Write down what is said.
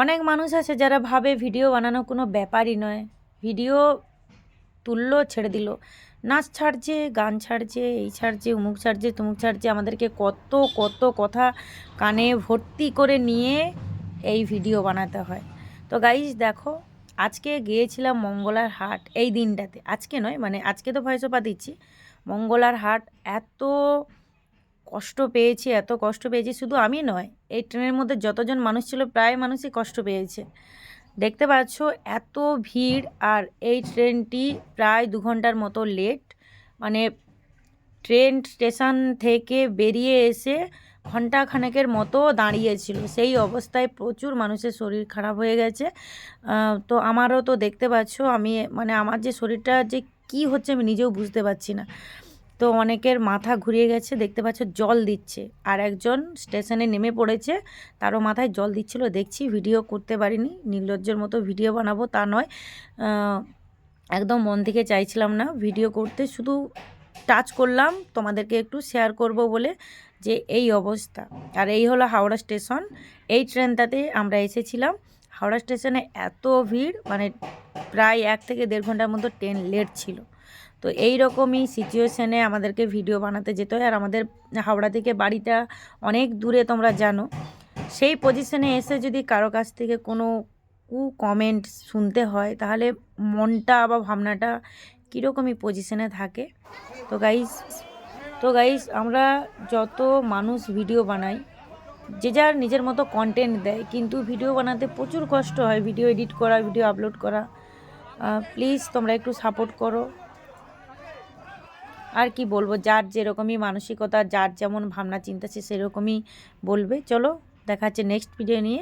অনেক মানুষ আছে যারা ভাবে ভিডিও বানানো কোনো ব্যাপারই নয়। ভিডিও তুললো, ছেড়ে দিল। নাচ ছাড়ছে, গান ছাড়ছে, এই ছাড়ছে, উমুক ছাড়ছে, তুমুক ছাড়ছে, আমাদেরকে কত কত কথা কানে ভর্তি করে নিয়ে এই ভিডিও বানাতে হয়। তো গাইজ দেখো, আজকে গিয়েছিলাম মঙ্গলার হাট এই দিনটাতে। আজকে নয় মানে আজকে তো ভয়সপা দিচ্ছি। মঙ্গলার হাট এত কষ্ট পেয়েছি, এত কষ্ট পেয়েছি, শুধু আমি নয়, এই ট্রেনের মধ্যে যতজন মানুষ ছিল প্রায় মানুষই কষ্ট পেয়েছে। দেখতে পাচ্ছ এত ভিড় আর এই ট্রেনটি প্রায় দু ঘণ্টার মতো লেট মানে ট্রেন স্টেশন থেকে বেরিয়ে এসে ঘণ্টা খানেকের মতো দাঁড়িয়েছিল। সেই অবস্থায় প্রচুর মানুষের শরীর খারাপ হয়ে গেছে। তো আমারও তো দেখতে পাচ্ছ, আমি মানে আমার যে শরীরটা যে কি হচ্ছে আমি নিজেও বুঝতে পারছি না। তো অনেকের মাথা ঘুরিয়ে গেছে, দেখতে পাচ্ছ জল দিচ্ছে। আর একজন স্টেশনে নেমে পড়েছে, তারও মাথায় জল দিচ্ছিল। দেখছি ভিডিও করতে পারিনি, নির্লজ্জের মতো ভিডিও বানাবো তা নয়। একদম মন থেকে চাইছিলাম না ভিডিও করতে, শুধু টাচ করলাম, তোমাদেরকে একটু শেয়ার করব বলে যে এই অবস্থা। আর এই হলো হাওড়া স্টেশন, এই ট্রেনটাতে আমরা এসেছিলাম। হাওড়া স্টেশনে এত ভিড় মানে প্রায় এক থেকে দেড় ঘণ্টার মতো ট্রেন লেট ছিল। তো এই রকমই সিচুয়েশানে আমাদেরকে ভিডিও বানাতে যেতে হয়। আর আমাদের হাওড়া থেকে বাড়িটা অনেক দূরে তোমরা জানো। সেই পজিশনে এসে যদি কারও কাছ থেকে কোনো কু কমেন্ট শুনতে হয়, তাহলে মনটা বা ভাবনাটা কীরকমই পজিশনে থাকে? তো গাইস তো গাইস আমরা যত মানুষ ভিডিও বানাই, যে যার নিজের মতো কন্টেন্ট দেয়, কিন্তু ভিডিও বানাতে প্রচুর কষ্ট হয়। ভিডিও এডিট করা ভিডিও আপলোড করা। প্লিজ তোমরা একটু সাপোর্ট করো। আর কি বলব? যার যেরকমই মানসিকতা, যার যেমন ভাবনা চিন্তা সে সেরকমই বলবে। চলো, দেখা হচ্ছে নেক্সট ভিডিও নিয়ে।